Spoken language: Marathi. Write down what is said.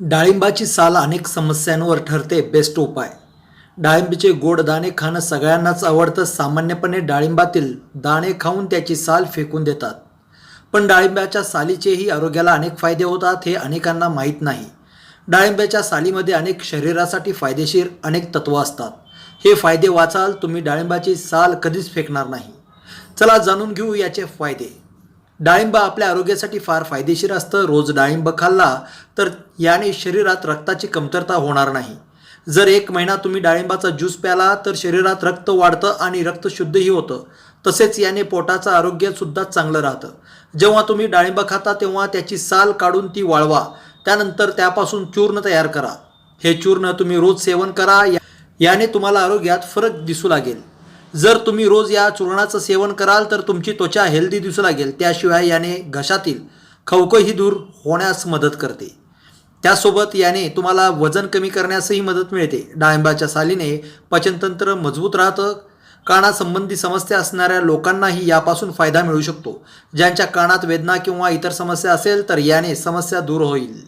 डाळिंबाची साल अनेक समस्यांवर ठरते बेस्ट उपाय. डाळिंबीचे गोड दाणे खाणं सगळ्यांनाच आवडतं. सामान्यपणे डाळिंबातील दाणे खाऊन त्याची साल फेकून देतात. पण डाळिंबाच्या सालीचेही आरोग्याला अनेक फायदे होतात हे अनेकांना माहीत नाही. डाळिंबाच्या सालीमध्ये अनेक शरीरासाठी फायदेशीर अनेक तत्त्व असतात. हे फायदे वाचाल तुम्ही डाळिंबाची साल कधीच फेकणार नाही. चला जाणून घेऊ याचे फायदे. डाळिंब आपल्या आरोग्यासाठी फार फायदेशीर असतं. रोज डाळिंब खाल्ला तर याने शरीरात रक्ताची कमतरता होणार नाही. जर एक महिना तुम्ही डाळिंबाचा ज्यूस प्याला तर शरीरात रक्त वाढतं आणि रक्त शुद्धही होतं. तसेच याने पोटाचं आरोग्यसुद्धा चांगलं राहतं. जेव्हा तुम्ही डाळिंब खाता तेव्हा त्याची साल काढून ती वाळवा. त्यानंतर त्यापासून चूर्ण तयार करा. हे चूर्ण तुम्ही रोज सेवन करा. या- याने तुम्हाला आरोग्यात फरक दिसू लागेल. जर तुम्ही रोज या चूर्णाचं सेवन कराल तर तुमची त्वचा हेल्दी दिसू लागेल. त्याशिवाय याने घशातील खवखही दूर होण्यास मदत करते. त्यासोबत याने तुम्हाला वजन कमी करण्यासही मदत मिळते. डाळिंबाच्या सालीने पचनतंत्र मजबूत राहतं. कानासंबंधी समस्या असणाऱ्या लोकांनाही यापासून फायदा मिळू शकतो. ज्यांच्या कानात वेदना किंवा इतर समस्या असेल तर याने समस्या दूर होईल.